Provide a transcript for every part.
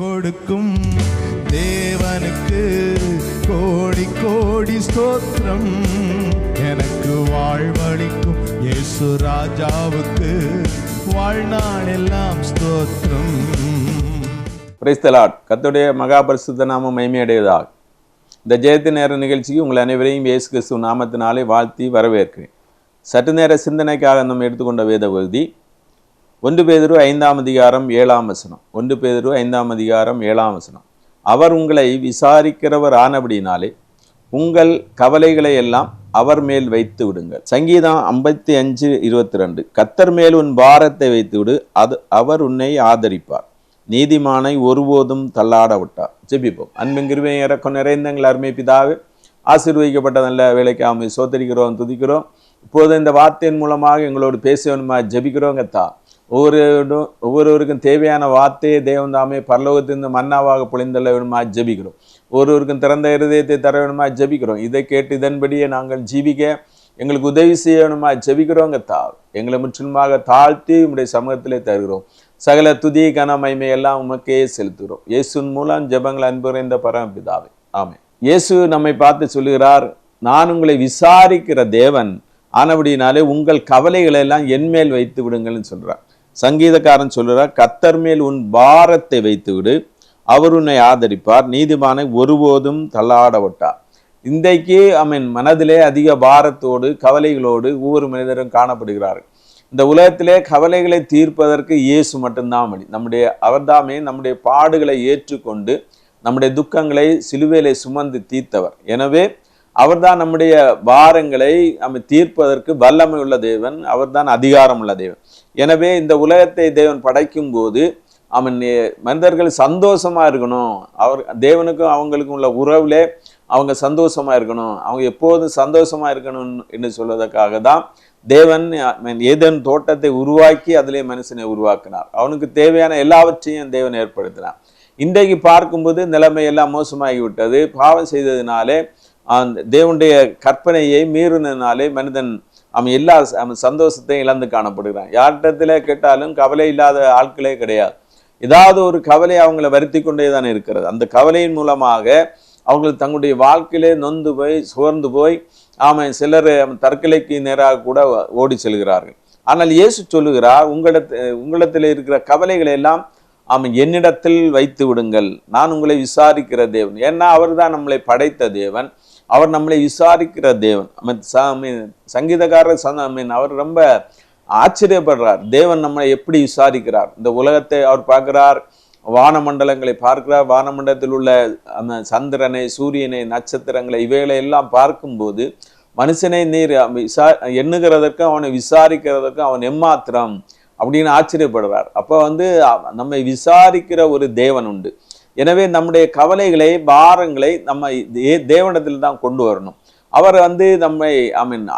கொடுக்கும் தேவனுக்கு கோடி கோடி ஸ்தோத்திரம். எனக்கு வாழ்வழிக்கும் இயேசு ராஜாவுக்கு வாழ்நாள் எல்லாம் ஸ்தோத்திரம். பிரைஸ்தலாட் கத்துடைய மகாபரிசுத்த நாமம் மைமையடைவதாக இந்த ஜெயத்து நேர நிகழ்ச்சிக்கு உங்கள் அனைவரையும் இயேசு கிறிஸ்துவ நாமத்தினாலே வாழ்த்தி வரவேற்கிறேன். சற்று நேர சிந்தனைக்காக நம்ம எடுத்துக்கொண்ட வேத பகுதி ஒன்று பேதரு ஐந்தாம் அதிகாரம் ஏழாம் வசனம். ஒன்று பேதரு ஐந்தாம் அதிகாரம் ஏழாம் வசனம். அவர் உங்களை விசாரிக்கிறவர் ஆனபடினாலே உங்கள் கவலைகளை எல்லாம் அவர் மேல் வைத்து விடுங்கள். சங்கீதம் ஐம்பத்தி அஞ்சு இருபத்தி ரெண்டு. கத்தர் மேல் உன் பாரத்தை வைத்து விடு அது அவர் உன்னை ஆதரிப்பார். நீதிமானை ஒருபோதும் தள்ளாட விட்டார். ஜெபிப்போம். அன்பின் கிருபை இறக்கம் நிறைந்தங்கள் அருமை பிதாவே ஆசீர்வதிக்கப்பட்ட நல்ல வேலைக்கு ஆமை சோத்தரிக்கிறோம் துதிக்கிறோம். இப்போது இந்த வார்த்தையின் மூலமாக எங்களோடு பேச வேணுமா ஜெபிக்கிறோங்க ஒவ்வொரு ஒவ்வொருவருக்கும் தேவையான வார்த்தையை தேவன் தாமே பரலோகத்திலிருந்து மன்னாவாக பொழிந்தள்ள வேணுமா ஜெபிக்கிறோம். ஒருவருக்கும் திறந்த இருதயத்தை தர வேணுமா ஜெபிக்கிறோம். இதை கேட்டு இதன்படியே நாங்கள் ஜீவிக்க எங்களுக்கு உதவி செய்ய வேணுமா ஜபிக்கிறோங்க தா. எங்களை முற்றிலுமாக தாழ்த்தி உங்களுடைய சமூகத்திலே தருகிறோம். சகல துதி கன எல்லாம் உமக்கே செலுத்துகிறோம். இயேசுவின் மூலம் ஜபங்கள் அன்புறைந்த பரமபிதாவே. ஆமே இயேசு நம்மை பார்த்து சொல்லுகிறார் நான் உங்களை விசாரிக்கிற தேவன் ஆனபடினாலே உங்கள் கவலைகளை எல்லாம் என் மேல் வைத்து விடுங்கள்னு சொல்றார். சங்கீதக்காரன் சொல்கிறார் கத்தர் மேல் உன் பாரத்தை வைத்து விடு அவர் உன்னை ஆதரிப்பார் நீதிமானை ஒருபோதும் தள்ளாட விட்டார். இன்றைக்கு அவன் மனதிலே அதிக பாரத்தோடு கவலைகளோடு ஒவ்வொரு மனிதரும் காணப்படுகிறார்கள். இந்த உலகத்திலே கவலைகளை தீர்ப்பதற்கு இயேசு மட்டும்தான் வழி. நம்முடைய அவர்தாமே நம்முடைய பாடுகளை ஏற்றுக்கொண்டு நம்முடைய துக்கங்களை சிலுவையிலே சுமந்து தீர்த்தவர். எனவே அவர்தான் நம்முடைய பாரங்களை நம்ம தீர்ப்பதற்கு வல்லமை உள்ள தேவன் அவர்தான் அதிகாரம் உள்ள தேவன். எனவே இந்த உலகத்தை தேவன் படைக்கும் போது அவன் மனிதர்கள் சந்தோஷமா இருக்கணும். அவர் தேவனுக்கும் அவங்களுக்கும் உள்ள உறவுலே அவங்க சந்தோஷமா இருக்கணும். அவங்க எப்போதும் சந்தோஷமா இருக்கணும் என்று சொல்வதற்காக தான் தேவன் ஏதன் ஏதேன் தோட்டத்தை உருவாக்கி அதிலே மனுஷனை உருவாக்கினார். அவனுக்கு தேவையான எல்லாவற்றையும் தேவன் ஏற்படுத்தினார். இன்றைக்கு பார்க்கும்போது நிலைமை எல்லாம் மோசமாகி விட்டது பாவம் செய்ததினாலே அந்த தேவனுடைய கற்பனையை மீறினாலே மனிதன் அவன் எல்லா அவன் சந்தோஷத்தையும் இழந்து காணப்படுகிறான். யார்கிட்டத்தில் கேட்டாலும் கவலை இல்லாத ஆட்களே கிடையாது. ஏதாவது ஒரு கவலை அவங்கள வருத்தி கொண்டே தான் இருக்கிறது. அந்த கவலையின் மூலமாக அவங்கள் தங்களுடைய வாழ்க்கையிலே நொந்து போய் சுகர்ந்து போய் அவன் சிலர் தற்கொலைக்கு நேராக கூட ஓடி செல்கிறார்கள். ஆனால் இயேசு சொல்லுகிறார் உங்களிடத்து உங்களிடத்தில் இருக்கிற கவலைகளை எல்லாம் அவன் என்னிடத்தில் வைத்து விடுங்கள். நான் உங்களை விசாரிக்கிற தேவன். ஏன்னா அவர்தான் நம்மளை படைத்த தேவன். அவர் நம்மளை விசாரிக்கிற தேவன். I சா ச- சங்கீதக்காரர் சந்த மீன் அவர் ரொம்ப ஆச்சரியப்படுறார். தேவன் நம்மளை எப்படி விசாரிக்கிறார்? இந்த உலகத்தை அவர் பார்க்கிறார் வானமண்டலங்களை பார்க்கிறார். வானமண்டலத்தில் உள்ள அந்த சந்திரனை சூரியனை நட்சத்திரங்களை இவைகளை எல்லாம் பார்க்கும்போது மனுஷனை நீர் விசா எண்ணுகிறதற்கும் அவனை விசாரிக்கிறதற்கும் அவன் எம்மாத்திரம் அப்படின்னு ஆச்சரியப்படுறார். அப்போ வந்து நம்மை விசாரிக்கிற ஒரு தேவன் உண்டு. எனவே நம்முடைய கவலைகளை பாரங்களை நம்ம தே- தான் கொண்டு வரணும். அவர் வந்து நம்மை ஐ மீன்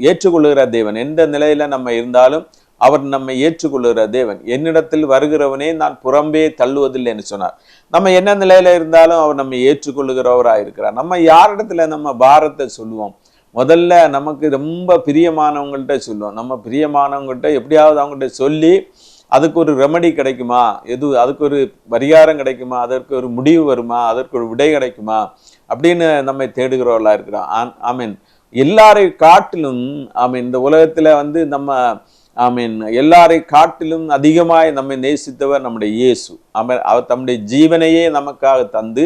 ஏற்றுக்கொள்ளுகிற தேவன். எந்த நிலையில நம்ம இருந்தாலும் அவர் நம்மை ஏற்றுக்கொள்ளுகிற தேவன். என்னிடத்தில் வருகிறவனே நான் புறம்பே தள்ளுவதில்லை என்று சொன்னார். நம்ம என்ன நிலையில இருந்தாலும் அவர் நம்மை ஏற்றுக்கொள்ளுகிறவராக இருக்கிறார். நம்ம யாரிடத்துல நம்ம பாரத்தை சொல்லுவோம்? முதல்ல நமக்கு ரொம்ப பிரியமானவங்கள்ட்ட சொல்லுவோம். நம்ம பிரியமானவங்கள்ட்ட எப்படியாவது அவங்கள்ட்ட சொல்லி அதுக்கு ஒரு ரெமடி கிடைக்குமா? எது அதுக்கு ஒரு பரிகாரம் கிடைக்குமா? அதற்கு ஒரு முடிவு வருமா? அதற்கு ஒரு விடை கிடைக்குமா? அப்படின்னு நம்மை தேடுகிறவர்களாக இருக்கிறோம் ஐ மீன் எல்லாரை காட்டிலும் ஐ மீன் இந்த உலகத்தில் வந்து நம்ம ஐ மீன் எல்லாரை காட்டிலும் அதிகமாய் நம்மை நேசித்தவர் நம்முடைய இயேசு. அவன் அவர் தம்முடைய ஜீவனையே நமக்காக தந்து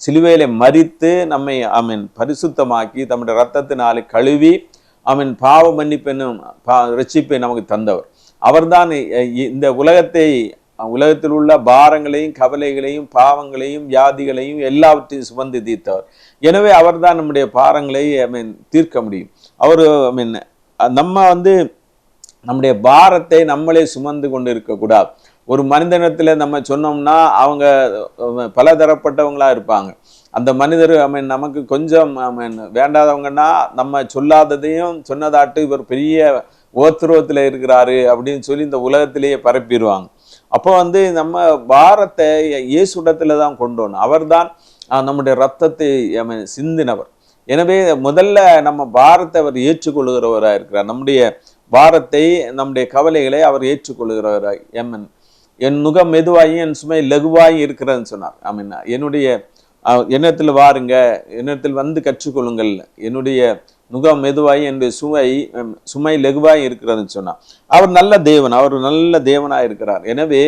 சிலுவையில மறித்து நம்மை ஐ மீன் பரிசுத்தமாக்கி தம்முடைய ரத்தத்தினாலே கழுவி அவன் பாவ மன்னிப்பெனும் பா ரட்சிப்பை நமக்கு தந்தவர். அவர்தான் இந்த உலகத்தை உலகத்தில் உள்ள பாரங்களையும் கவலைகளையும் பாவங்களையும் வியாதிகளையும் எல்லாவற்றையும் சுமந்து தீர்த்தவர். எனவே அவர்தான் நம்முடைய பாரங்களை ஐ மீன் தீர்க்க முடியும். அவர் ஐ மீன் நம்ம வந்து நம்முடைய பாரத்தை நம்மளே சுமந்து கொண்டு இருக்கக்கூடாது ஒரு மனிதனத்துல நம்ம சொன்னோம்னா அவங்க பல பலதரப்பட்டவங்களா இருப்பாங்க. அந்த மனிதர் ஐ மீன் நமக்கு கொஞ்சம் ஐ மீன் வேண்டாதவங்கன்னா நம்ம சொல்லாததையும் சொன்னதாட்டு இவர் பெரிய ஓத்துருவத்தில் இருக்கிறாரு அப்படின்னு சொல்லி இந்த உலகத்திலேயே பரப்பிடுவாங்க. அப்போ வந்து நம்ம பாரத்தை இயேசுடத்தில் தான் கொண்டு வரணும். அவர்தான் நம்முடைய ரத்தத்தை சிந்தினவர். எனவே முதல்ல நம்ம பாரத்தை அவர் ஏற்றுக்கொள்கிறவராக இருக்கிறார். நம்முடைய பாரத்தை நம்முடைய கவலைகளை அவர் ஏற்றுக்கொள்கிறவராக எம்என் என் முகம் மெதுவாயும் என் சுமை லகுவாயும் இருக்கிறதுன்னு சொன்னார். ஐ மீன் என்னுடைய எண்ணத்தில் வாருங்க எண்ணத்தில் வந்து கற்றுக்கொள்ளுங்கள். என்னுடைய நுகம் மெதுவாய் என்னுடைய சுவை சுமை லெகுவாய் இருக்கிறதுன்னு சொன்னார் அவர் நல்ல தேவன் அவர் நல்ல தேவனாக இருக்கிறார். எனவே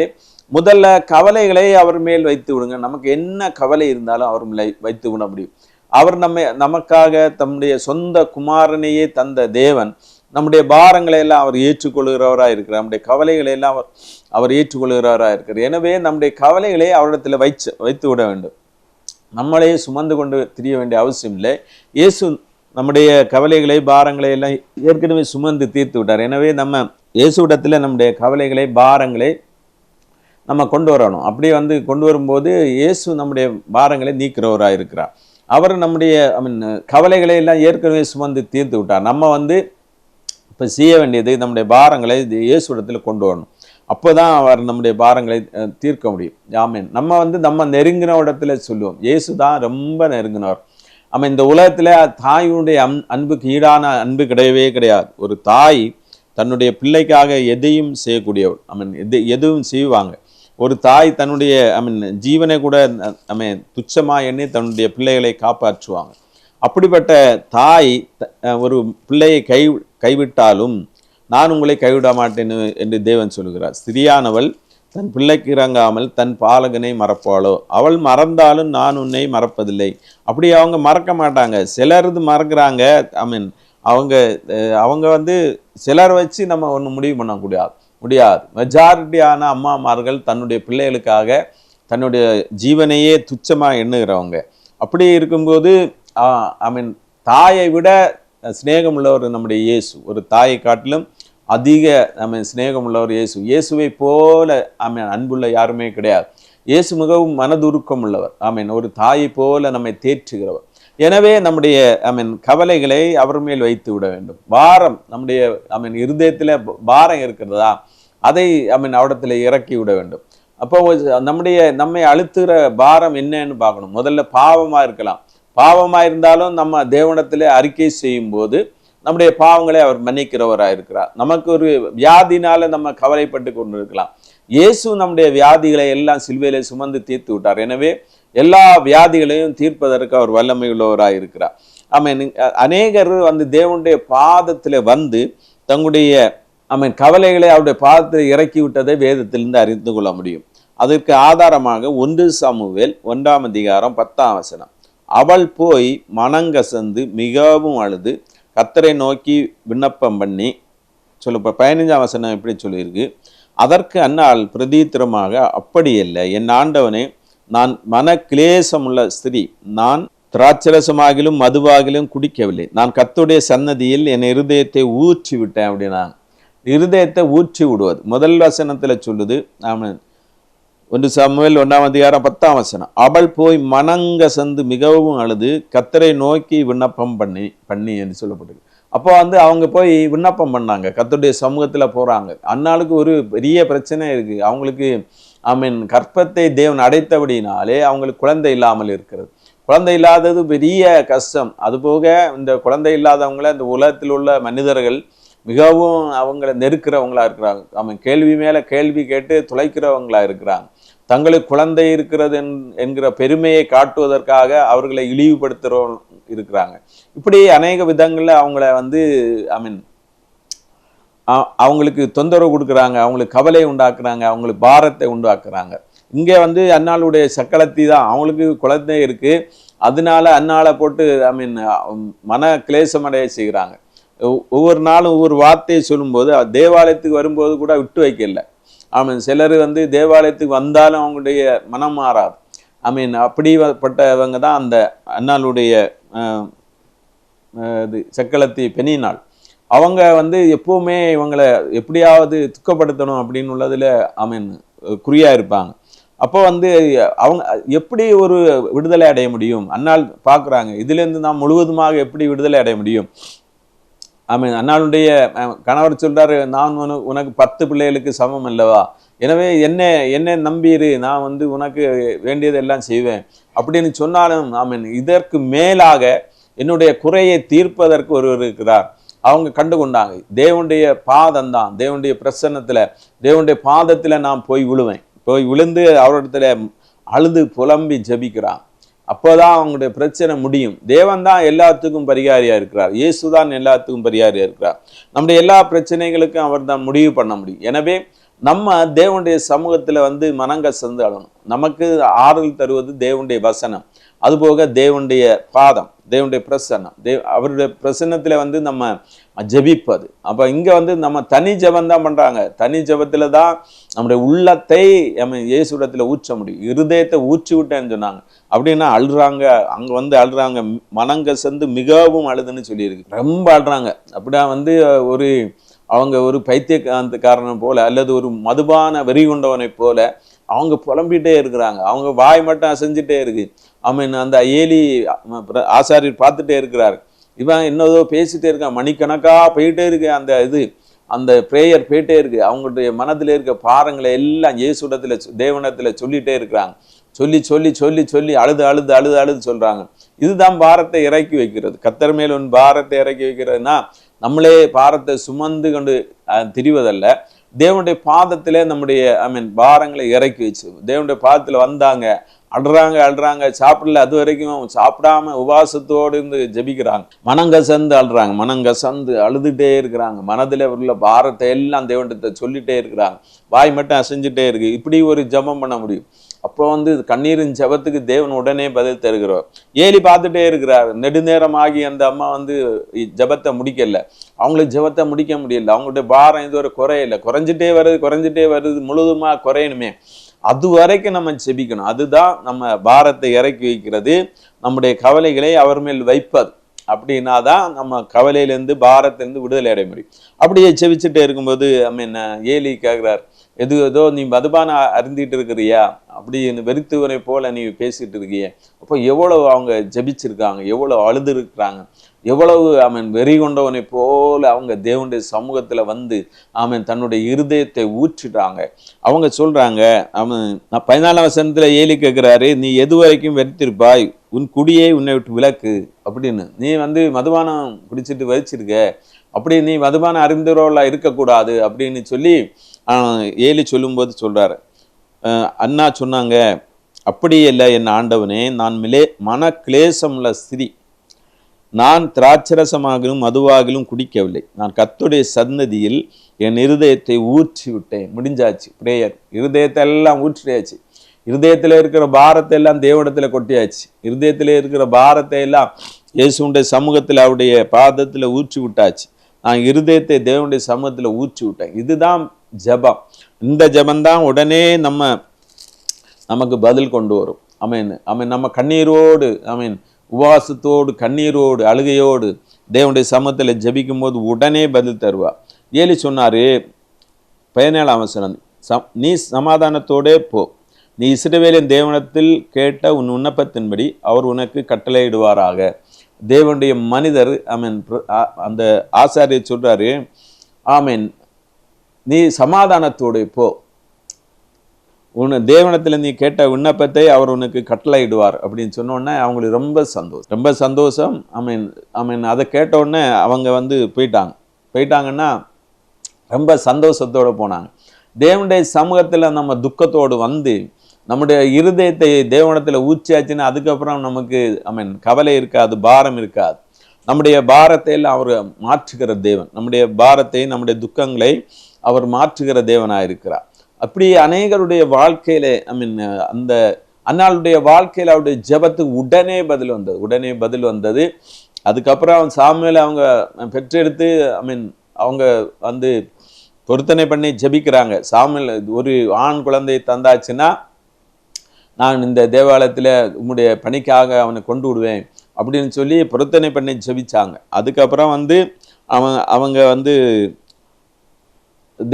முதல்ல கவலைகளை அவர் மேல் வைத்து விடுங்க. நமக்கு என்ன கவலை இருந்தாலும் அவர் மேல் வைத்து விட முடியும். அவர் நம்மை நமக்காக தம்முடைய சொந்த குமாரனையே தந்த தேவன் நம்முடைய பாரங்களை எல்லாம் அவர் ஏற்றுக்கொள்கிறவராக இருக்கிறார். நம்முடைய கவலைகளை எல்லாம் அவர் அவர் ஏற்றுக்கொள்கிறவராக இருக்கிறார். எனவே நம்முடைய கவலைகளை அவரிடத்தில் வைச்சு வைத்து விட வேண்டும். நம்மளே சுமந்து கொண்டு திரிய வேண்டிய அவசியம் இல்லை. இயேசு நம்முடைய கவலைகளை பாரங்களை எல்லாம் ஏற்கனவே சுமந்து தீர்த்து விட்டார். எனவே நம்ம இயேசுவிடத்தில் நம்முடைய கவலைகளை பாரங்களை நம்ம கொண்டு வரணும். அப்படி வந்து கொண்டு வரும்போது இயேசு நம்முடைய பாரங்களை நீக்கிறவராக இருக்கிறார். அவர் நம்முடைய ஐ மீன் கவலைகளை எல்லாம் ஏற்கனவே சுமந்து தீர்த்து விட்டார். நம்ம வந்து இப்போ செய்ய வேண்டியது நம்முடைய பாரங்களை இது இயேசுவிடத்தில் கொண்டு வரணும். அப்போ தான் அவர் நம்முடைய பாரங்களை தீர்க்க முடியும். ஜாமீன் நம்ம வந்து நம்ம நெருங்கின இடத்துல சொல்லுவோம். இயேசு தான் ரொம்ப நெருங்கினவர். நம்ம இந்த உலகத்தில் தாயினுடைய அன் அன்புக்கு ஈடான அன்பு கிடையவே கிடையாது. ஒரு தாய் தன்னுடைய பிள்ளைக்காக எதையும் செய்யக்கூடியவர் ஐ மீன் எது எதுவும் செய்வாங்க. ஒரு தாய் தன்னுடைய ஐ மீன் ஜீவனை கூட ஐ மீன் துச்சமாக எண்ணி தன்னுடைய பிள்ளைகளை காப்பாற்றுவாங்க. அப்படிப்பட்ட தாய் த- ஒரு பிள்ளையை கை கைவிட்டாலும் நான் உங்களை கைவிட மாட்டேன் என்று தேவன் சொல்கிறார் ஸ்திரியானவள் தன் பிள்ளைக்கு இறங்காமல் தன் பாலகனை மறப்பாளோ? அவள் மறந்தாலும் நான் உன்னை மறப்பதில்லை. அப்படி அவங்க மறக்க மாட்டாங்க. சிலரது மறக்கிறாங்க. ஐ மீன் அவங்க அவங்க வந்து சிலர் வச்சு நம்ம ஒன்று முடிவு பண்ண முடியாது. முடியாது மெஜாரிட்டியான அம்மாமார்கள் தன்னுடைய பிள்ளைகளுக்காக தன்னுடைய ஜீவனையே துச்சமாக எண்ணுகிறவங்க. அப்படி இருக்கும்போது ஐ மீன் தாயை விட சிநேகம் உள்ளவர் நம்முடைய இயேசு. ஒரு தாயை காட்டிலும் அதிக நம்ம சிநேகம் உள்ளவர் இயேசு. இயேசுவை போல ஆமீன் அன்புள்ள யாருமே கிடையாது. இயேசு மிகவும் மனதுருக்கம் உள்ளவர் ஆமீன் ஒரு தாயை போல நம்மை தேற்றுகிறவர். எனவே நம்முடைய ஐ மீன் கவலைகளை அவர் மேல் வைத்து விட வேண்டும். பாரம் நம்முடைய ஐ மீன் இருதயத்தில் பாரம் இருக்கிறதா? அதை ஐ மீன் அவடத்தில் இறக்கி விட வேண்டும். அப்போ நம்முடைய நம்மை அழுத்துகிற பாரம் என்னன்னு பார்க்கணும். முதல்ல பாவமாக இருக்கலாம். பாவமாக இருந்தாலும் நம்ம தேவனத்தில் அறிக்கை செய்யும் போது நம்முடைய பாவங்களை அவர் மன்னிக்கிறவராக இருக்கிறார் நமக்கு ஒரு வியாதினால நம்ம கவலைப்பட்டு கொண்டு இருக்கலாம் இயேசு நம்முடைய வியாதிகளை எல்லாம் சிலுவையில சுமந்து தீர்த்து விட்டார். எனவே எல்லா வியாதிகளையும் தீர்ப்பதற்கு அவர் வல்லமை உள்ளவராக இருக்கிறார் ஆமாம் அநேகர் வந்து தேவனுடைய பாதத்தில் வந்து தங்களுடைய ஆமென் கவலைகளை அவருடைய பாதத்தில் இறக்கி விட்டதை வேதத்திலிருந்து அறிந்து கொள்ள முடியும். அதற்கு ஆதாரமாக ஒன்று சமுவேல் ஒன்றாம் அதிகாரம் பத்தாம் வசனம். அவள் போய் மனங்கசந்து மிகவும் அழுது கத்தரை நோக்கி விண்ணப்பம் பண்ணி சொல்லு இப்போ பதினஞ்சாம் வசனம் எப்படி சொல்லியிருக்கு? அதற்கு அன்னால் பிரதீத்திரமாக அப்படி இல்லை என் ஆண்டவனே நான் மன கிளேசமுள்ள ஸ்திரீ நான் திராட்சரசமாகிலும் மதுவாகிலும் குடிக்கவில்லை. நான் கத்துடைய சன்னதியில் என் இருதயத்தை ஊற்றி விட்டேன் அப்படின்னா இருதயத்தை ஊற்றி விடுவது முதல் வசனத்தில் சொல்லுது நான் ஒன்று சாமுவேல் ஒன்றாம் அதிகாரம் பத்தாம் வசனம். அவள் போய் மனங்கசந்து மிகவும் அழுது கத்தரை நோக்கி விண்ணப்பம் பண்ணி பண்ணி என்று சொல்லப்பட்டிருக்கு. அப்போ வந்து அவங்க போய் விண்ணப்பம் பண்ணாங்க. கத்தருடைய சமூகத்தில் போகிறாங்க அன்னாளுக்கு ஒரு பெரிய பிரச்சனை இருக்குது அவங்களுக்கு ஐ மீன் கற்பத்தை தேவன் அடைத்தபடினாலே அவங்களுக்கு குழந்தை இல்லாமல் இருக்கிறது. குழந்தை இல்லாதது பெரிய கஷ்டம். அதுபோக இந்த குழந்தை இல்லாதவங்கள இந்த உலகத்தில் உள்ள மனிதர்கள் மிகவும் அவங்கள நெருக்கிறவங்களா இருக்கிறாங்க. அவன் கேள்வி மேல கேள்வி கேட்டு துளைக்கிறவங்களா இருக்கிறாங்க. தங்களுக்கு குழந்தை இருக்கிறது என்- என்கிற பெருமையை காட்டுவதற்காக அவர்களை இழிவுபடுத்துகிறவங்க இருக்கிறாங்க. இப்படி அநேக விதங்கள்ல அவங்கள வந்து ஐ மீன் அவங்களுக்கு தொந்தரவு கொடுக்குறாங்க. அவங்களுக்கு கவலை உண்டாக்குறாங்க. அவங்களுக்கு பாரத்தை உண்டாக்குறாங்க. இங்கே வந்து அன்னாளுடைய சக்களத்தி தான். அவங்களுக்கு குழந்தை இருக்கு. அதனால அன்னால போட்டு ஐ மீன் மன கிளேசமடைய செய்கிறாங்க. ஒவ்வொரு நாளும் ஒவ்வொரு வார்த்தையை சொல்லும்போது தேவாலயத்துக்கு வரும்போது கூட விட்டு வைக்கல. ஆமீன். சிலர் வந்து தேவாலயத்துக்கு வந்தாலும் அவங்களுடைய மனம் மாறாது. ஐ மீன் அப்படிப்பட்டவங்க தான் அந்த அண்ணாளுடைய இது சக்களத்தி பெனினாள் அவங்க வந்து எப்போவுமே இவங்களை எப்படியாவது துக்கப்படுத்தணும் அப்படின்னு உள்ளதில் ஐ மீன் குறியாக இருப்பாங்க. அப்போ வந்து அவங்க எப்படி ஒரு விடுதலை அடைய முடியும்? அன்னால் பார்க்குறாங்க. இதுலேருந்து நாம் முழுவதுமாக எப்படி விடுதலை அடைய முடியும்? ஆமீன். அண்ணாளுடைய கணவர் சொல்கிறாரு நான் உனக்கு உனக்கு பத்து பிள்ளைகளுக்கு சமம் அல்லவா? எனவே என்ன என்ன நம்பியிரு நான் வந்து உனக்கு வேண்டியதெல்லாம் செய்வேன். அப்படின்னு சொன்னாலும் ஆமீன் இதற்கு மேலாக என்னுடைய குறையை தீர்ப்பதற்கு ஒருவர் இருக்கிறார். அவங்க கண்டு கொண்டாங்க தேவனுடைய பாதம் தான் தேவனுடைய பிரசன்னத்தில் தேவனுடைய பாதத்தில் நான் போய் விழுவேன். போய் விழுந்து அவரிடத்துல அழுது புலம்பி ஜெபிக்கிறான். அப்போதான் அவங்களுடைய பிரச்சனை முடியும். தேவன் தான் எல்லாத்துக்கும் பரிகாரியா இருக்கிறார். இயேசு தான் எல்லாத்துக்கும் பரிகாரியா இருக்கிறார். நம்முடைய எல்லா பிரச்சனைகளுக்கும் அவர் தான் முடிவு பண்ண முடியும். எனவே நம்ம தேவனுடைய சமூகத்தில் வந்து மனங்கசந்து அழணும். நமக்கு ஆறுதல் தருவது தேவனுடைய வசனம். அதுபோக தேவனுடைய பாதம். தேவனுடைய பிரசன்னம். தேவ் அவருடைய பிரசன்னத்தில் வந்து நம்ம ஜெபிப்பது. அப்போ இங்கே வந்து நம்ம தனி ஜெபம் தான் பண்ணுறாங்க தனி ஜபத்தில் தான் நம்முடைய உள்ளத்தை நம்ம இயேசுடத்தில் ஊற்ற முடியும். இருதயத்தை ஊற்றி விட்டேன்னு சொன்னாங்க. அப்படின்னா அழுறாங்க. அங்கே வந்து அழுறாங்க. மனங்கசந்து மிகவும் அழுதுன்னு சொல்லியிருக்கு. ரொம்ப அழுறாங்க. அப்படியா வந்து ஒரு அவங்க ஒரு பைத்தியக்காரனை போல அல்லது ஒரு மதுபான வெறி கொண்டவனை போல அவங்க புலம்பிகிட்டே இருக்கிறாங்க. அவங்க வாய் மட்டும் அசைஞ்சிட்டே இருக்குது அவன் அந்த ஏலி ஆசாரியர் பார்த்துட்டே இருக்கிறார். இவன் என்னதோ பேசிட்டே இருக்கான். மணிக்கணக்காக போயிட்டே இருக்கு அந்த இது. அந்த ப்ரேயர் போயிட்டே இருக்கு. அவங்களுடைய மனதில் இருக்க பாரங்களை எல்லாம் இயேசுடத்தில் தேவனத்தில் சொல்லிட்டே இருக்கிறாங்க. சொல்லி சொல்லி சொல்லி சொல்லி அழுது அழுது அழுது அழுது சொல்கிறாங்க இதுதான் பாரத்தை இறக்கி வைக்கிறது. கத்தர் மேல் உன் பாரத்தை இறக்கி வைக்கிறதுனா நம்மளே பாரத்தை சுமந்து கொண்டு திரிவதல்ல. தேவனுடைய பாதத்திலே நம்முடைய ஐ மீன் பாரங்களை இறக்கி வச்சு தேவனுடைய பாதத்தில் வந்தாங்க அழுறாங்க அழுறாங்க சாப்பிடல அது வரைக்கும் சாப்பிடாம உபாசத்தோடு இருந்து ஜெபிக்கிறாங்க. மனங்கசந்து அழுறாங்க மனங்கசந்து அழுதுகிட்டே இருக்கிறாங்க. மனதில் உள்ள பாரத்தை எல்லாம் தேவன்கிட்ட சொல்லிட்டே இருக்கிறாங்க. வாய் மட்டும் அசைஞ்சிட்டே இருக்கு. இப்படி ஒரு ஜெபம் பண்ண முடியும். அப்போ வந்து கண்ணீரின் ஜெபத்துக்கு தேவன் உடனே பதில் தருகிறார். ஏலி பார்த்துட்டே இருக்கிறார். நெடுநேரமாகி அந்த அம்மா வந்து ஜெபத்தை முடிக்கல. அவங்களுக்கு ஜெபத்தை முடிக்க முடியல. அவங்களுடைய பாரம் இதுவரை குறையல. குறைஞ்சிட்டே வருது குறைஞ்சிட்டே வருது முழுதுமா குறையணுமே. அது வரைக்கும் நம்ம ஜெபிக்கணும். அதுதான் நம்ம பாரத்தை இறக்கி வைக்கிறது. நம்முடைய கவலைகளை அவர் மேல் வைப்பது. அப்படின்னா தான் நம்ம கவலையிலேருந்து பாரத்திலேருந்து விடுதலை அடைய முடியும். அப்படியே செவிச்சுட்டே இருக்கும்போது ஐ மீன் ஏலி கேட்குறார் எது ஏதோ நீ மதுபான அருந்திட்டு இருக்கிறியா? அப்படி வெறித்துவரை போல நீ பேசிட்டு இருக்கிய. அப்போ எவ்வளவு அவங்க ஜெபிச்சிருக்காங்க எவ்வளவு அழுதுருக்குறாங்க எவ்வளவு அவன் வெறி கொண்டவனை போல அவங்க தேவனுடைய சமூகத்தில் வந்து அவன் தன்னுடைய இருதயத்தை ஊற்றிட்டாங்க அவங்க சொல்கிறாங்க அவன் நான் பதினாலாம் வசனத்தில் ஏலி கேட்குறாரு நீ எது வரைக்கும் வெறித்திருப்பாய்? உன் குடியை உன்னை விட்டு விளக்கு அப்படின்னு. நீ வந்து மதுபானம் குடிச்சிட்டு வரிச்சிருக்க அப்படி நீ மதுபானம் அறிந்தரோல இருக்கக்கூடாது. அப்படின்னு சொல்லி ஏலி சொல்லும்போது சொல்கிறார் அண்ணா சொன்னாங்க அப்படியே இல்லை என் ஆண்டவனே நான் மிலே மன கிளேசமுள்ள ஸ்திரி நான் திராட்சரசமாகிலும் மதுவாகிலும் குடிக்கவில்லை. நான் கத்துடைய சந்ததியில் என் இருதயத்தை ஊற்றி விட்டேன் முடிஞ்சாச்சு. பிரேயர். இருதயத்தை எல்லாம் ஊற்றியாச்சு. இருதயத்தில் இருக்கிற பாரத்தை எல்லாம் தேவடத்தில் கொட்டியாச்சு. இருதயத்தில் இருக்கிற பாரத்தை எல்லாம் இயேசுடைய சமூகத்தில் அவருடைய பாதத்தில் ஊற்றி விட்டாச்சு நான் இருதயத்தை தேவனுடைய சமூகத்தில் ஊற்றி விட்டேன் இதுதான் ஜெபம். இந்த ஜபந்தான் உடனே நம்ம நமக்கு பதில் கொண்டு வரும். அமீன் அமீன் நம்ம கண்ணீரோடு அமீன் உபவாசத்தோடு கண்ணீரோடு அழுகையோடு தேவனுடைய சமத்தில் ஜெபிக்கும் போது உடனே பதில் தருவா. ஏலி சொன்னாரு பதினேழாம் வசனம் சம் நீ சமாதானத்தோடே போ. நீ இசுடவேலின் தேவனத்தில் கேட்ட உன் விண்ணப்பத்தின்படி அவர் உனக்கு கட்டளையிடுவாராக. தேவனுடைய மனிதர் ஐ மீன் அந்த ஆசாரியர் சொல்கிறாரு ஆமீன் நீ சமாதானத்தோடு போ. உன் தேவனத்தில் நீ கேட்ட விண்ணப்பத்தை அவர் உனக்கு கட்டளையிடுவார் அப்படின்னு சொன்ன உடனே அவங்களுக்கு ரொம்ப சந்தோஷம். ரொம்ப சந்தோஷம். ஐ மீன் ஐ மீன் அதை கேட்ட உடனே அவங்க வந்து போயிட்டாங்க. போயிட்டாங்கன்னா ரொம்ப சந்தோஷத்தோடு போனாங்க. தேவனுடைய சமூகத்தில் நம்ம துக்கத்தோடு வந்து நம்முடைய இருதயத்தை தேவனத்தில் ஊச்சியாச்சுன்னா அதுக்கப்புறம் நமக்கு ஐ மீன் கவலை இருக்காது பாரம் இருக்காது. நம்முடைய பாரத்தை எல்லாம் அவர் மாற்றுகிற தேவன். நம்முடைய பாரத்தை நம்முடைய துக்கங்களை அவர் மாற்றுகிற தேவனாக இருக்கிறார் அப்படி அநேகருடைய வாழ்க்கையில ஐ மீன் அந்த அன்னாளுடைய வாழ்க்கையில் அவருடைய ஜெபத்துக்கு உடனே பதில் வந்தது. உடனே பதில் வந்தது. அதுக்கப்புறம் அவன் சாமியில் அவங்க பெற்றெடுத்து ஐ மீன் அவங்க வந்து பொருத்தனை பண்ணி ஜெபிக்கிறாங்க. சாமியில் ஒரு ஆண் குழந்தை தந்தாச்சுன்னா நான் இந்த தேவாலயத்தில் உம்முடைய பணிக்காக அவனை கொண்டு விடுவேன் அப்படின்னு சொல்லி பொருத்தனை பண்ணி ஜெபிச்சாங்க. அதுக்கப்புறம் வந்து அவன் அவங்க வந்து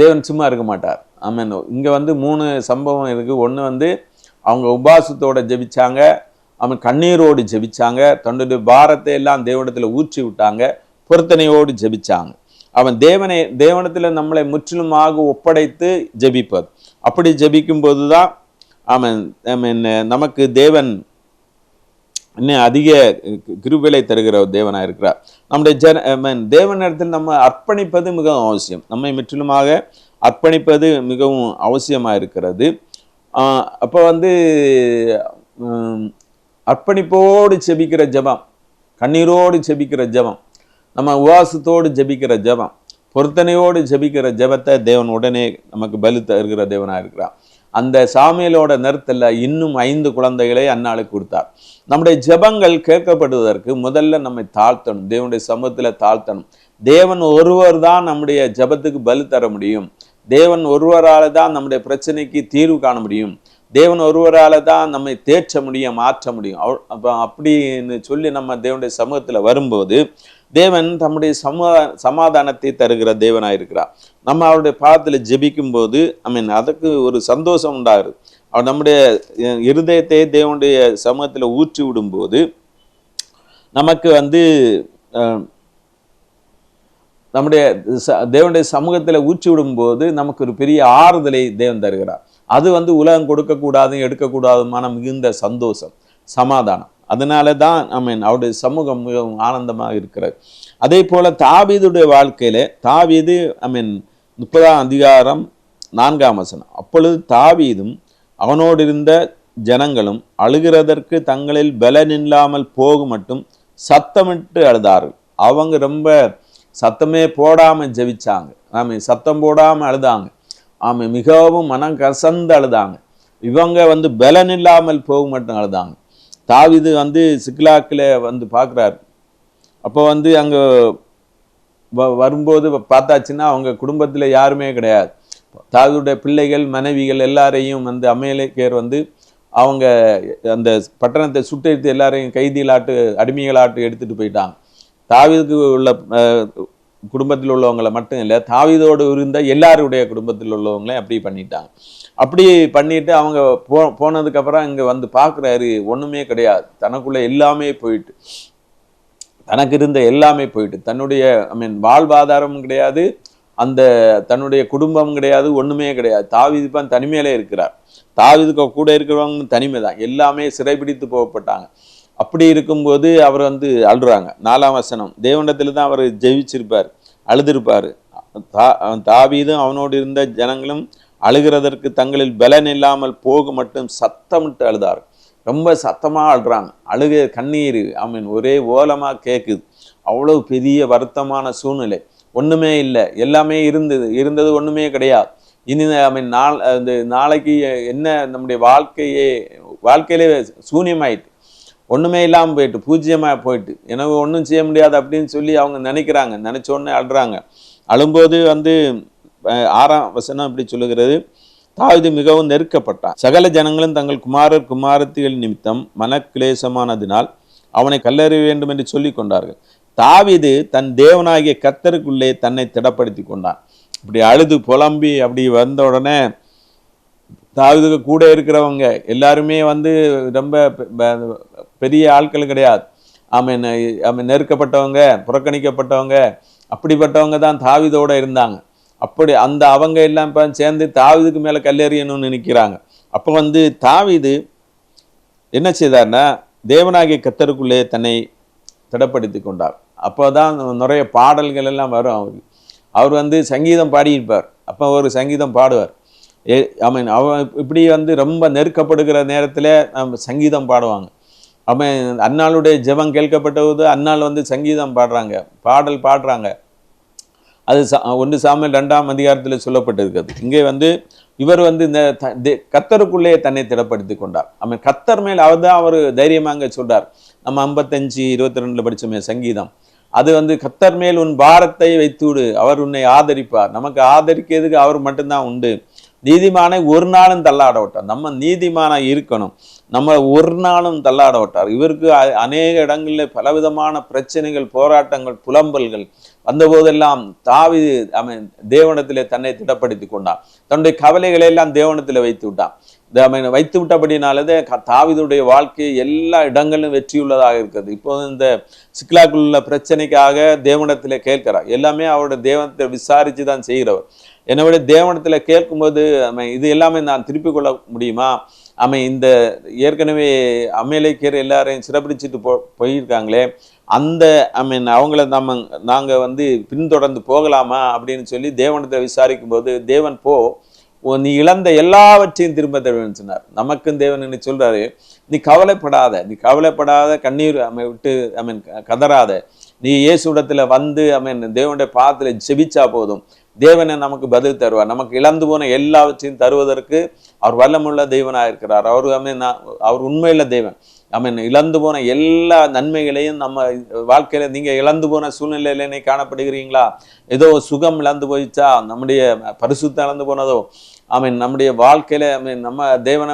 தேவன் சும்மா இருக்க மாட்டார். ஆமென். இங்கே வந்து மூணு சம்பவம் இருக்குது ஒன்று வந்து அவங்க உபாசத்தோட ஜெபிச்சாங்க. அவன் கண்ணீரோடு ஜெபிச்சாங்க. தன்னுடைய பாரத்தை எல்லாம் தேவனத்தில் ஊற்றி விட்டாங்க. பொருத்தனையோடு ஜெபிச்சாங்க. அவன் தேவனை தேவனத்தில் நம்மளை முற்றிலுமாக ஒப்படைத்து ஜெபிப்பது. அப்படி ஜெபிக்கும்போது தான் அவன் நமக்கு தேவன் இன்னும் அதிக கிருவிலை தருகிற தேவனாக இருக்கிறார். நம்முடைய ஜன I mean, தேவனிடத்தில் நம்ம அர்ப்பணிப்பது மிகவும் அவசியம். நம்மை முற்றிலுமாக அர்ப்பணிப்பது மிகவும் அவசியமாக இருக்கிறது. அப்போ வந்து அர்ப்பணிப்போடு செபிக்கிற ஜெபம் கண்ணீரோடு செபிக்கிற ஜெபம் நம்ம உவாசத்தோடு ஜெபிக்கிற ஜெபம் பொருத்தனையோடு ஜெபிக்கிற ஜெபத்தை தேவன் உடனே நமக்கு பலி தருகிற தேவனாக இருக்கிறான் அந்த சாமியலோட நிறுத்தல இன்னும் ஐந்து குழந்தைகளை அன்னாளுக்கு கொடுத்தார். நம்முடைய ஜெபங்கள் கேட்கப்படுவதற்கு முதல்ல நம்மை தாழ்த்தணும். தேவனுடைய சமூகத்தில் தாழ்த்தணும். தேவன் ஒருவர் தான் நம்முடைய ஜெபத்துக்கு பலி தர முடியும். தேவன் ஒருவரால தான் நம்முடைய பிரச்சனைக்கு தீர்வு காண முடியும். தேவன் ஒருவரால தான் நம்மை தேற்ற முடியும் மாற்ற முடியும். அப்படின்னு சொல்லி நம்ம தேவனுடைய சமூகத்துல வரும்போது தேவன் தம்முடைய சமூக சமாதானத்தை தருகிற தேவனாக இருக்கிறார் நம்ம அவருடைய பாதத்தில் ஜெபிக்கும் போது ஐ மீன் அதுக்கு ஒரு சந்தோஷம் உண்டாகுது. அவர் நம்முடைய இருதயத்தை தேவனுடைய சமூகத்தில் ஊற்றி விடும்போது நமக்கு வந்து நம்முடைய ச- தேவனுடைய சமூகத்தில் ஊற்றி விடும்போது நமக்கு ஒரு பெரிய ஆறுதலை தேவன் தருகிறார். அது வந்து உலகம் கொடுக்கக்கூடாதும் எடுக்கக்கூடாதுமான மிகுந்த சந்தோஷம் சமாதானம். அதனால தான் ஐ மீன் அவருடைய சமூகம் மிகவும் ஆனந்தமாக இருக்கிறது. அதே போல் தாவீதுடைய வாழ்க்கையில் தாவீது ஐ மீன் முப்பதாம் அதிகாரம் நான்காம் வசனம். அப்பொழுது தாவீதும் அவனோடு இருந்த ஜனங்களும் அழுகிறதற்கு தங்களில் பலன் இல்லாமல் போகும் மட்டும் சத்தமிட்டு அழுதார்கள். அவங்க ரொம்ப சத்தமே போடாமல் ஜெபிச்சாங்க. ஆமே சத்தம் போடாமல் அழுதாங்க. ஆமாம் மிகவும் மனம் கசந்து அழுதாங்க. இவங்க வந்து பலன் இல்லாமல் போகும் மட்டும் அழுதாங்க. தாவிது வந்து சிக்லாக்கில் வந்து பார்க்குறாரு. அப்போ வந்து அங்கே வ- வரும்போது பார்த்தாச்சுன்னா அவங்க குடும்பத்தில் யாருமே கிடையாது. தாவிதுடைய பிள்ளைகள் மனைவிகள் எல்லாரையும் வந்து அமேலேக்கேர் வந்து அவங்க அந்த பட்டணத்தை சுட்டெடுத்து எல்லாரையும் கைதிகளாட்டு அடிமைகளாட்டு எடுத்துகிட்டு போயிட்டாங்க. தாவிதுக்கு உள்ள குடும்பத்தில் உள்ளவங்களை மட்டும் இல்லை தாவீதோடு இருந்த எல்லாருடைய குடும்பத்தில் உள்ளவங்களையும் அப்படி பண்ணிட்டாங்க. அப்படி பண்ணிட்டு அவங்க போ போனதுக்கப்புறம் இங்கே வந்து பார்க்குறாரு ஒன்றுமே கிடையாது. தனக்குள்ள எல்லாமே போயிட்டு தனக்கு இருந்த எல்லாமே போயிட்டு தன்னுடைய ஐ மீன் வாழ்வாதாரமும் கிடையாது அந்த தன்னுடைய குடும்பம் கிடையாது ஒண்ணுமே கிடையாது. தாவிதுப்பான் தனிமையிலே இருக்கிறார். தாவிதுக்கு கூட இருக்கிறவங்க தனிமை தான் எல்லாமே சிறைபிடித்து போகப்பட்டாங்க. அப்படி இருக்கும்போது அவர் வந்து அழுறாங்க. நாலாம் வசனம் தேவண்டத்தில் தான் அவர் ஜெயிச்சிருப்பார் அழுதிருப்பார். தா தாவீதும் அவனோடு இருந்த ஜனங்களும் அழுகிறதற்கு தங்களில் பலன் இல்லாமல் போக மட்டும் சத்தமிட்டு அழுதார். ரொம்ப சத்தமாக அழுறாங்க. அழுக கண்ணீர் ஐ மீன் ஒரே ஓலமாக கேட்குது அவ்வளோ பெரிய வருத்தமான சூழ்நிலை. ஒன்றுமே இல்லை. எல்லாமே இருந்தது இருந்தது ஒன்றுமே கிடையாது. இனி ஐ மீன் நாள் அந்த நாளைக்கு என்ன நம்முடைய வாழ்க்கையே வாழ்க்கையிலே சூன்யமாயிட்டு ஒன்றுமே இல்லாமல் போயிட்டு பூஜ்ஜியமாக போயிட்டு. எனக்கு ஒன்றும் செய்ய முடியாது அப்படின்னு சொல்லி அவங்க நினைக்கிறாங்க. நினச்சோடனே அழுறாங்க. அழும்போது வந்து ஆறாம் வசனம் இப்படி சொல்லுகிறது. தாவிது மிகவும் நெருக்கப்பட்டான். சகல ஜனங்களும் தங்கள் குமாரர் குமாரத்திகள் நிமித்தம் மனக்கிளேசமானதினால் அவனை கல்லறிய வேண்டும் என்று சொல்லி கொண்டார்கள். தாவிது தன் தேவனாகிய கத்தருக்குள்ளே தன்னை திடப்படுத்தி கொண்டான். இப்படி அழுது புலம்பி அப்படி வந்த உடனே தாவிதுக்கு கூட இருக்கிறவங்க எல்லாருமே வந்து ரொம்ப பெரிய ஆட்கள் கிடையாது. ஆமீன் ஆமீன் நெருக்கப்பட்டவங்க புறக்கணிக்கப்பட்டவங்க அப்படிப்பட்டவங்க தான் தாவிதோடு இருந்தாங்க. அப்படி அந்த அவங்க எல்லாம் இப்போ சேர்ந்து தாவிதுக்கு மேலே கல்லெறியணும்னு நினைக்கிறாங்க. அப்போ வந்து தாவிது என்ன செய்தார்னா தேவனாகிய கத்தருக்குள்ளே தன்னை திடப்படுத்தி கொண்டார். அப்போ தான் நிறைய பாடல்கள் எல்லாம் வரும் அவருக்கு. அவர் வந்து சங்கீதம் பாடியிருப்பார். அப்போ ஒரு சங்கீதம் பாடுவார். ஏ ஐ மீன் அவன் இப்படி வந்து ரொம்ப நெருக்கப்படுகிற நேரத்தில் நம்ம சங்கீதம் பாடுவாங்க. அவன் அன்னாளுடைய ஜெபம் கேட்கப்பட்டபோது அன்னால் வந்து சங்கீதம் பாடுறாங்க. பாடல் பாடுறாங்க. அது சா ஒன்று சாமியல் ரெண்டாம் அதிகாரத்தில் சொல்லப்பட்டிருக்கிறது. இங்கே வந்து இவர் வந்து இந்த கத்தருக்குள்ளேயே தன்னை திடப்படுத்தி கொண்டார். அவன் கத்தர் மேல் அவர் தான் அவர் தைரியமாக சொல்கிறார் நம்ம ஐம்பத்தஞ்சு இருபத்தி ரெண்டில் படிச்சோமே சங்கீதம். அது வந்து கத்தர் மேல் உன் பாரத்தை வைத்து விடு அவர் உன்னை ஆதரிப்பார். நமக்கு ஆதரிக்கிறதுக்கு அவர் மட்டும்தான் உண்டு. நீதிமானை ஒரு நாளும் தள்ளாட விட்டார். நம்ம நீதிமானாக இருக்கணும். நம்ம ஒரு நாளும் தள்ளாட விட்டார். இவருக்கு அநேக இடங்களில் பலவிதமான பிரச்சனைகள் போராட்டங்கள் புலம்பல்கள் வந்தபோதெல்லாம் தாவி அவன் தேவனத்திலே தன்னை திடப்படுத்தி கொண்டான் தன்னுடைய கவலைகளை எல்லாம் தேவனத்தில் வைத்து விட்டான் அவன் வைத்து விட்டபடினாலதே க- வாழ்க்கை எல்லா இடங்களிலும் வெற்றியுள்ளதாக இருக்கிறது. இப்போது இந்த சிக்லாக்குள்ள பிரச்சனைக்காக தேவனத்தில் கேட்கிறார். எல்லாமே அவருடைய தேவனத்தை விசாரித்து தான் செய்கிறவர். என்னை விட தேவனத்தில் கேட்கும்போது அவன் இது எல்லாமே நான் திருப்பி கொள்ள முடியுமா? அவன் இந்த ஏற்கனவே அமேலைக்கர் எல்லாரையும் சிறப்பிடிச்சிட்டு போ போயிருக்காங்களே அந்த ஐ மீன் அவங்கள நம்ம நாங்கள் வந்து பின்தொடர்ந்து போகலாமா? அப்படின்னு சொல்லி தேவனத்தை விசாரிக்கும் போது தேவன் போ நீ இழந்த எல்லாவற்றையும் திரும்ப தருவேன்னு சொன்னார். நமக்கும் தேவன் என்ன சொல்றாரு நீ கவலைப்படாத நீ கவலைப்படாத கண்ணீர் அமை விட்டு ஐ மீன் கதறாத. நீ இயேசுடத்தில் வந்து ஐ மீன் தேவனுடைய பாதத்தில் ஜெபிச்சா போதும். தேவனை நமக்கு பதில் தருவார். நமக்கு இழந்து போன எல்லாவற்றையும் தருவதற்கு அவர் வல்லமுள்ள தெய்வனாக இருக்கிறார். அவர் ஐ அவர் உண்மையில தெய்வன் ஐ இழந்து போன எல்லா நன்மைகளையும் நம்ம வாழ்க்கையில நீங்க இழந்து போன சூழ்நிலையில காணப்படுகிறீங்களா? ஏதோ சுகம் இழந்து போயிச்சா நம்முடைய பரிசுத்தம் இழந்து போனதோ? ஐ மீன் நம்முடைய வாழ்க்கையில் ஐ மீன் நம்ம தேவனை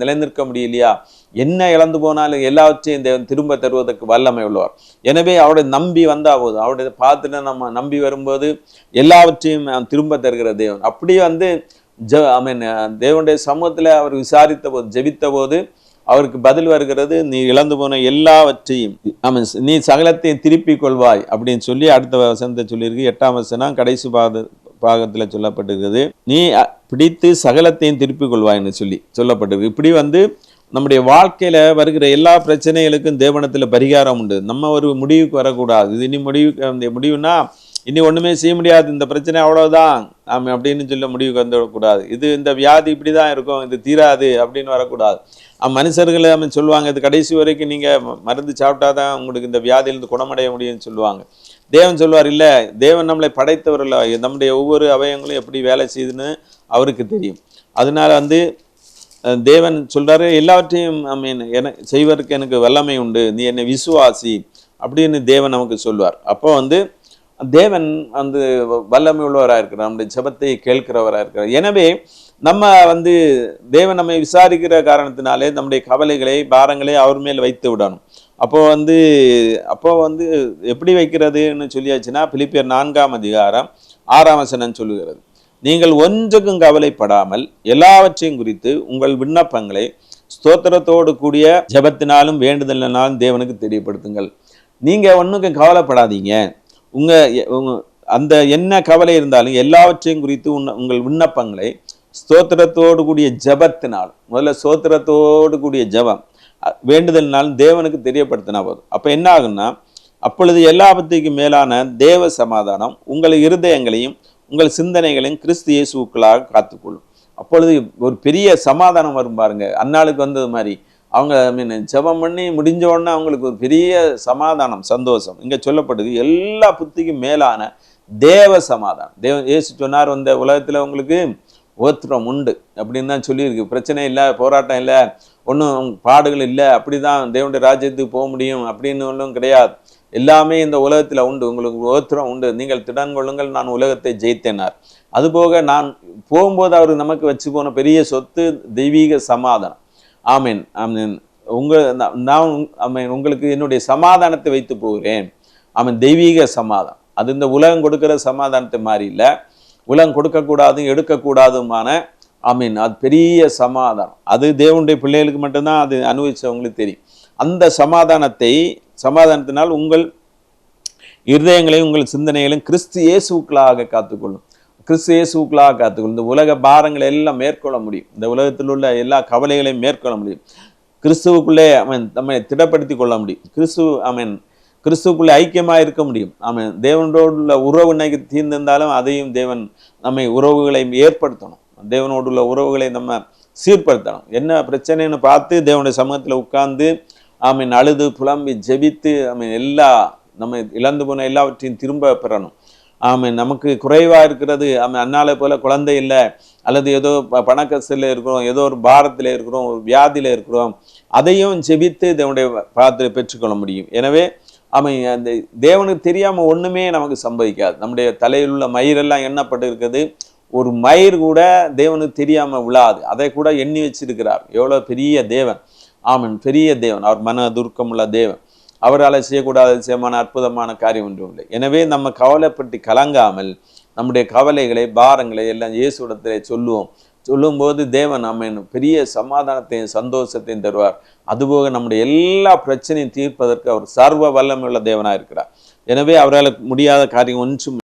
நிலைநிற்க முடியலையா? என்ன இழந்து போனாலும் எல்லாவற்றையும் தேவன் திரும்ப தருவதற்கு வல்லமை உள்ளவர். எனவே அவருடைய நம்பி வந்தால் போதும். அவருடைய பார்த்துட்டு நம்ம நம்பி வரும்போது எல்லாவற்றையும் திரும்ப தருகிற தேவன். அப்படியே வந்து ஜ ஐ மீன் தேவனுடைய சமூகத்தில் அவர் விசாரித்த போது ஜெபித்த போது அவருக்கு பதில் வருகிறது நீ இழந்து போன எல்லாவற்றையும் ஆமாம் நீ சகலத்தையும் திருப்பிக் கொள்வாய் அப்படின்னு சொல்லி அடுத்த வசனத்தை சொல்லியிருக்கு. எட்டாம் வசனம் கடைசி பாத பாகத்தில் சொல்லப்பட்டிருக்கிறது. நீ பிடித்து சகலத்தையும் திருப்பிக் கொள்வாய்னு சொல்லி சொல்லப்பட்டிருக்கு. இப்படி வந்து நம்முடைய வாழ்க்கையில் வருகிற எல்லா பிரச்சனைகளுக்கும் தேவனத்தில் பரிகாரம் உண்டு. நம்ம ஒரு முடிவுக்கு வரக்கூடாது. இது இனி முடிவு அந்த முடிவுனா இனி ஒன்றுமே செய்ய முடியாது. இந்த பிரச்சனை அவ்வளோதான் நாம் அப்படின்னு சொல்ல முடிவுக்கு வந்துவிடக்கூடாது இது இந்த வியாதி இப்படி தான் இருக்கும். இது தீராது அப்படின்னு வரக்கூடாது. மனுஷர்களை அவன் சொல்லுவாங்க இது கடைசி வரைக்கும் நீங்கள் மருந்து சாப்பிட்டா சாப்பிட்டாதான் உங்களுக்கு இந்த வியாதியிலிருந்து குணமடைய முடியும்னு சொல்லுவாங்க. தேவன் சொல்வார் இல்லை தேவன் நம்மளை படைத்தவர்கள் நம்முடைய ஒவ்வொரு அவயங்களும் எப்படி வேலை செய்யுதுன்னு அவருக்கு தெரியும். அதனால வந்து தேவன் சொல்கிறாரு எல்லாவற்றையும் ஐ மீன் என செய்வதற்கு எனக்கு வல்லமை உண்டு நீ என்னை விசுவாசி அப்படின்னு தேவன் நமக்கு சொல்வார். அப்போ வந்து தேவன் வந்து வல்லமை உள்ளவராக இருக்கிறார் நம்முடைய ஜெபத்தை கேட்கிறவராக இருக்கிறார். எனவே நம்ம வந்து தேவன் நம்மை விசாரிக்கிற காரணத்தினாலே நம்முடைய கவலைகளை பாரங்களை அவர் மேல் வைத்து விடணும். அப்போ வந்து அப்போ வந்து எப்படி வைக்கிறதுன்னு சொல்லியாச்சுன்னா பிலிப்பியர் நான்காம் அதிகாரம் ஆறாம் வசனம் சொல்லுகிறது. நீங்கள் ஒன்றுக்கும் கவலைப்படாமல் எல்லாவற்றையும் குறித்து உங்கள் விண்ணப்பங்களை ஸ்தோத்திரத்தோடு கூடிய ஜெபத்தினாலும் வேண்டுதலினாலும் தேவனுக்கு தெரியப்படுத்துங்கள். நீங்கள் ஒன்றுக்கும் கவலைப்படாதீங்க. உங்கள் அந்த என்ன கவலை இருந்தாலும் எல்லாவற்றையும் குறித்து உன் உங்கள் விண்ணப்பங்களை ஸ்தோத்திரத்தோடு கூடிய ஜெபத்தினால் முதல்ல ஸ்தோத்திரத்தோடு கூடிய ஜெபம். வேண்டுதல்னாலும் தேவனுக்கு தெரியப்படுத்தினா போதும் அப்போ என்ன ஆகும்னா அப்பொழுது எல்லாவற்றுக்கும் மேலான தேவ சமாதானம் உங்கள் இருதயங்களையும் உங்கள் சிந்தனைகளையும் கிறிஸ்து இயேசுக்களாக காத்துக்கொள்ளும். அப்பொழுது ஒரு பெரிய சமாதானம் வரும் பாருங்க. அன்னாளுக்கு வந்தது மாதிரி. அவங்க ஐ மீன் ஜெபம் பண்ணி முடிஞ்ச உடனே அவங்களுக்கு ஒரு பெரிய சமாதானம் சந்தோஷம். இங்கே சொல்லப்படுது எல்லா புத்திக்கும் மேலான தேவ சமாதானம். தேவ இயேசு சொன்னார் வந்த உலகத்தில் உங்களுக்கு ஓத்திரம் உண்டு அப்படின்னு தான் சொல்லியிருக்கு. பிரச்சனை இல்லை போராட்டம் இல்லை ஒன்றும் பாடுகள் இல்லை அப்படி தான் தேவனுடைய ராஜ்யத்துக்கு போக முடியும் அப்படின்னு ஒன்றும் கிடையாது. எல்லாமே இந்த உலகத்தில் உண்டு உங்களுக்கு ஓத்திரம் உண்டு. நீங்கள் திடன் கொள்ளுங்கள் நான் உலகத்தை ஜெயித்தேனார். அதுபோக நான் போகும்போது அவர் நமக்கு வச்சு போன பெரிய சொத்து தெய்வீக சமாதானம். ஆமீன் ஆமீன். உங்கள் நான் நான் ஆமீன். உங்களுக்கு என்னுடைய சமாதானத்தை வைத்து போகிறேன். ஆமீன் தெய்வீக சமாதானம். அது இந்த உலகம் கொடுக்கிற சமாதானத்தை மாதிரி இல்லை. உலகம் கொடுக்கக்கூடாதும் எடுக்கக்கூடாதுமான ஐ மீன் அது பெரிய சமாதானம். அது தேவனுடைய பிள்ளைகளுக்கு மட்டும்தான் அது அனுபவிச்சவங்களுக்கு தெரியும். அந்த சமாதானத்தை சமாதானத்தினால் உங்கள் இருதயங்களையும் உங்கள் சிந்தனைகளையும் கிறிஸ்து இயேசுக்களாக காத்துக்கொள்ளும். கிறிஸ்து இயேசுக்களாக காத்துக்கொள்ளும். இந்த உலக பாரங்களை எல்லாம் மேற்கொள்ள முடியும். இந்த உலகத்தில் உள்ள எல்லா கவலைகளையும் மேற்கொள்ள முடியும். கிறிஸ்துவுக்குள்ளே அவன் நம்மை திடப்படுத்தி கொள்ள முடியும். கிறிஸ்து மீன் கிறிஸ்துக்குள்ளே ஐக்கியமாக இருக்க முடியும். அவன் தேவனோடு உள்ள உறவு இன்னைக்கு தீர்ந்திருந்தாலும் அதையும் தேவன் நம்மை உறவுகளை ஏற்படுத்தணும். தேவனோடு உள்ள உறவுகளை நம்ம சீர்படுத்தணும். என்ன பிரச்சனைன்னு பார்த்து தேவனுடைய சமூகத்தில் உட்கார்ந்து ஆமீன் அழுது புலம்பி ஜெபித்து ஆமீன் எல்லா நம்ம இழந்து போன எல்லாவற்றையும் திரும்ப பெறணும். ஆமீன் நமக்கு குறைவாக இருக்கிறது ஆமீன் அன்னாலை போல குழந்தை இல்லை அல்லது ஏதோ ப- இருக்கிறோம் ஏதோ ஒரு பாரத்தில் இருக்கிறோம் ஒரு வியாதியில் இருக்கிறோம் அதையும் ஜெபித்து தேவனுடைய பாதத்தில் பெற்றுக்கொள்ள முடியும். எனவே அவன் அந்த தேவனுக்கு தெரியாமல் ஒன்றுமே நமக்கு சம்பவிக்காது. நம்முடைய தலையில் உள்ள மயிரெல்லாம் எண்ணப்பட்டு இருக்குது ஒரு மயிர் கூட தேவனுக்கு தெரியாமல் விழாது அதை கூட எண்ணி வச்சிருக்கிறார். எவ்வளோ பெரிய தேவன். ஆமன். பெரிய தேவன். அவர் மன துர்க்கமுள்ள தேவன். அவரால் செய்யக்கூடாத செய்யமான அற்புதமான காரியம் ஒன்றும் இல்லை. எனவே நம்ம கவலைப்பட்டு கலங்காமல் நம்முடைய கவலைகளை பாரங்களை எல்லாம் இயேசுடத்திலே சொல்லுவோம். சொல்லும்போது தேவன் நம்ம பெரிய சமாதானத்தையும் சந்தோஷத்தையும் தருவார். அதுபோக நம்முடைய எல்லா பிரச்சனையும் தீர்ப்பதற்கு அவர் சர்வ வல்லமையுள்ள தேவனாக இருக்கிறார். எனவே அவரால் முடியாத காரியம் ஒன்றும்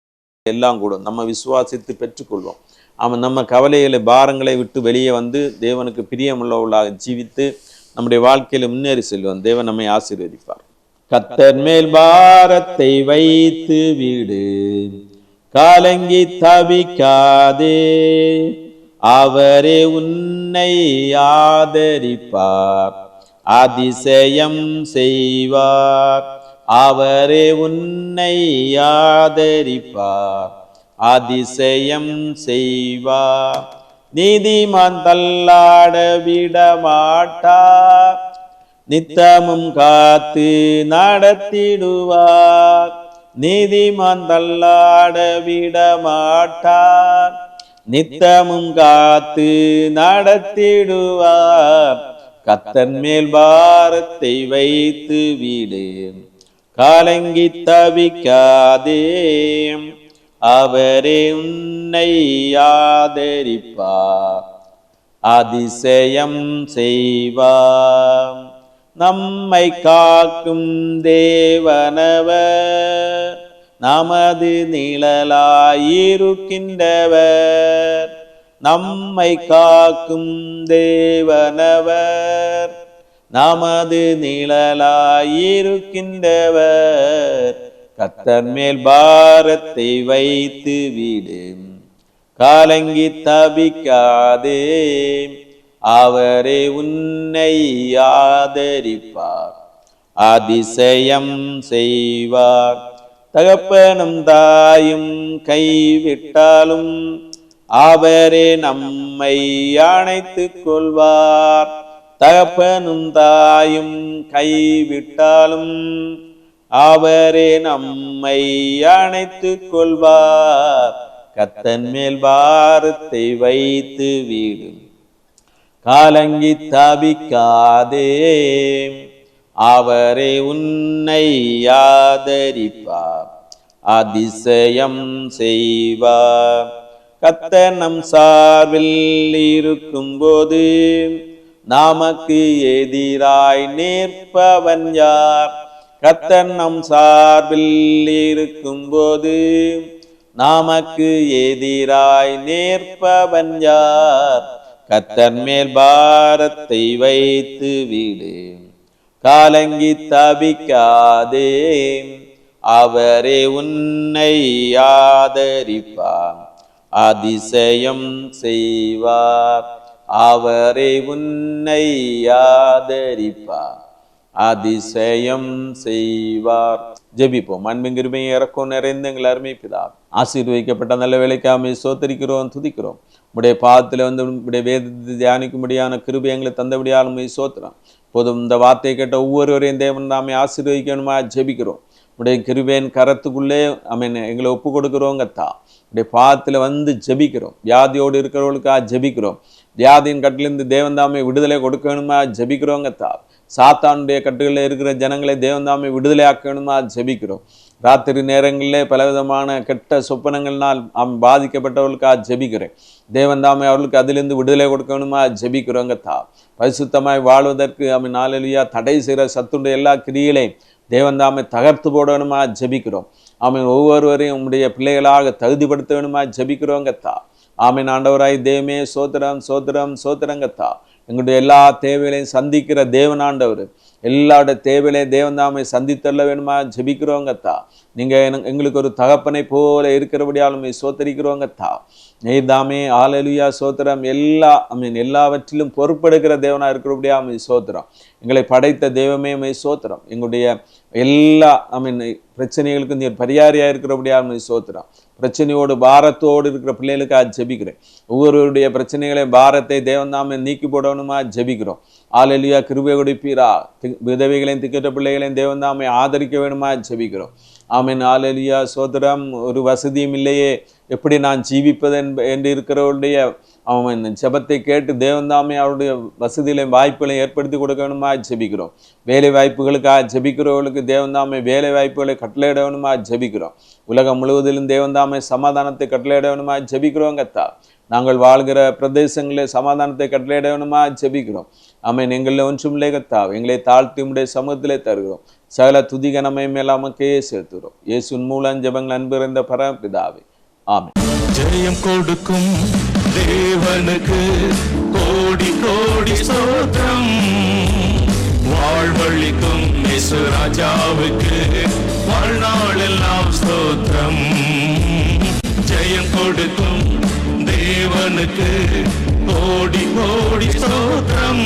எல்லாம் கூடும் நம்ம விசுவாசித்து பெற்றுக்கொள்வோம். அவன் நம்ம கவலைகளை பாரங்களை விட்டு வெளியே வந்து தேவனுக்கு பிரியமுள்ளவர்களாக ஜீவித்து நம்முடைய வாழ்க்கையில் முன்னேறி செல்வோம் தேவன் நம்மை ஆசீர்வதிப்பார். கத்தர் மேல் பாரத்தை வைத்து வீடு. காலங்கி தவிக்காதே. அவரே உன்னை ஆதரிப்பார் அதிசயம் செய்வார். அவரே உன்னை ஆதரிப்பார் அதிசயம் செய்வார். நீதிமான் தள்ளாட விடமாட்டார் நித்தமும் காத்து நடத்திடுவார். நீதிமான் தள்ளாட விடமாட்டார் நித்தமும் காத்து நடத்திடுவார். கத்தன் மேல் பாரத்தை வைத்து வீடு. காலங்கி தவிக்காதே. அவரே உன்னை ஆதரிப்பார். அதிசயம் செய்வார். நம்மை காக்கும் தேவனவர். நமது நிழலாயிருக்கின்றவர். நம்மை காக்கும் தேவனவர். நமது நிழலாயிருக்கின்றவர். கத்தர் மேல் பாரத்தை வைத்து விடு. காலங்கி தவிக்காதே. அவரே உன்னை ஆதரிப்பார். அதிசயம் செய்வார். தகப்பனும் தாயும் கைவிட்டாலும் அவரே நம்மை அணைத்து கொள்வார். தகப்பனும் தாயும் கைவிட்டாலும் அவரே நம்மை அணைத்து கொள்வார். கத்தன் மேல் வாரத்தை வைத்து வீடும் காலங்கி தவிக்காதே அவரே உன்னை ஆதரிப்பார். அதிசயம் செய்வார். கத்தனம் சார்பில் இருக்கும் போது நமக்கு எதிராய் நிற்பவன் யார்? கத்தனம் சார்பில் இருக்கும் போது நமக்கு எதிராய் நிற்பவன் யார்? கத்தன் மேல் பாரத்தை வைத்து விடு காலங்கி தவிக்காதே. அவரே உன்னை ஆதரிப்பார் அதிசயம் செய்வார். அவரே உன்னை ஆதரிப்பார் அதிசயம் செய்வார். ஜெபிப்போம். அன்பின் கிருபையை இறக்கம் நிறைந்த எங்கள் அருமை பிதா ஆசீர்வதிக்கப்பட்ட நல்ல வேலைக்காமை சோத்தரிக்கிறோம் துதிக்கிறோம். உடைய பாதத்தில் வந்து உடைய வேதத்தை தியானிக்கும்படியான கிருபை எங்களை தந்தபடியால் உண்மை சோத்திரம். போதும் இந்த வார்த்தையை கேட்ட ஒவ்வொருவரையும் தேவன் நாமே ஆசீர்வதிக்கணுமா? ஜெபிக்கிறோம். உடைய கிருபேன் கரத்துக்குள்ளே அமீன் எங்களை ஒப்பு கொடுக்குறோங்கத்தா உடைய பாதத்தில் வந்து ஜெபிக்கிறோம். வியாதியோடு இருக்கிறவர்களுக்காக ஜெபிக்கிறோம். வியாதியின் கட்டிலிருந்து தேவந்தாமை விடுதலை கொடுக்கணுமா? ஜெபிக்கிறோங்கத்தா சாத்தானுடைய கட்டுகளில் இருக்கிற ஜனங்களை தேவந்தாமை விடுதலை ஆக்கணுமா ஜெபிக்கிறோம். ராத்திரி நேரங்களிலே பலவிதமான கெட்ட சொப்பனங்கள்னால் அவன் பாதிக்கப்பட்டவர்களுக்காக ஜெபிக்கிறேன். தேவன் தாமே அவர்களுக்கு அதிலிருந்து விடுதலை கொடுக்கணுமா? ஜெபிக்கிறோங்க தா. பரிசுத்தமாய் வாழ்வதற்கு அவன் நாளிலேயா தடை செய்கிற சத்துடைய எல்லா கிரியிலையும் தேவன் தாமே தகர்த்து போடணுமா? ஜெபிக்கிறோம். அவன் ஒவ்வொருவரையும் உம்முடைய பிள்ளைகளாக தகுதிப்படுத்த வேணுமா ஜெபிக்கிறோங்கத்தா ஆமீன். ஆண்டவராய் தேவமே சோத்திரம் சோத்திரம் சோத்திரங்கத்தா எங்களுடைய எல்லா தேவைகளையும் சந்திக்கிற தேவனாண்டவர் எல்லாருடைய தேவையிலையும் தேவந்தாமை சந்தித்தள்ள வேணுமா? ஜெபிக்கிறோங்கத்தா. நீங்கள் எங்களுக்கு ஒரு தகப்பனை போல இருக்கிறபடியாலும் சோத்தரிக்கிறோங்கத்தா. நீர் தாமே ஆலலுயா சோத்திரம் எல்லா ஐ மீன் எல்லாவற்றிலும் பொறுப்பெடுக்கிற தேவனாக இருக்கிறபடியா அமை சோத்திரம். எங்களை படைத்த தெய்வமே அமை சோத்திரம். எங்களுடைய எல்லா ஐ மீன் பிரச்சனைகளுக்கும் நீர் பரியாரியாக இருக்கிறபடியா அமை சோத்திரம். பிரச்சனையோடு பாரத்தோடு இருக்கிற பிள்ளைகளுக்காக ஜெபிக்கிறேன். ஒவ்வொருவருடைய பிரச்சனைகளை பாரத்தை தேவன் தாமே நீக்கி போடணுமா? ஜெபிக்கிறோம். ஆலலியா கிருபை கொடுப்பீரா தி- விதவைகளையும் திக்கற்ற பிள்ளைகளையும் தேவன் தாமை ஆதரிக்க வேணுமா ஜெபிக்கிறோம். ஆமீன் ஆலலியா சோதரம் ஒரு வசதியும் இல்லையே. எப்படி நான் ஜீவிப்பது என்று இருக்கிறவருடைய அவன் ஜபத்தை கேட்டு தேவந்தாமே அவருடைய வசதிகளையும் வாய்ப்புகளையும் ஏற்படுத்தி கொடுக்க வேணுமா ஜபிக்கிறோம். வேலை வாய்ப்புகளுக்காக ஜபிக்கிறவர்களுக்கு தேவன் வேலை வாய்ப்புகளை கட்டளையிட வேணுமா ஜெபிக்கிறோம். உலகம் முழுவதிலும் தேவந்தாமை சமாதானத்தை கட்டளையிட வேணுமா ஜெபிக்கிறோம் கத்தா. நாங்கள் வாழ்கிற பிரதேசங்களில் சமாதானத்தை கட்டளையிடணுமா? ஜெபிக்கிறோம். ஆமென். எங்களில் ஒன்றும் இல்லை எங்களை தாழ்த்தி உடைய சமூகத்திலே தருகிறோம். சகல துதிகனமை மேலாமக்கே சேர்த்துகிறோம் இயேசுன் மூலம் ஜெபங்கள் அன்பு இருந்த பரபிதாவே ஆமென். ஜெயம் கொடுக்கும் தேவனுக்கு கோடி கோடி சோத்திரம் வாழ்வழிக்கும் ராஜாவுக்கு வாழ்நாள் எல்லாம் ஸ்தோத்திரம். ஜெயம் கொடுக்கும் தேவனுக்கு ஓடி ஓடி சோத்திரம்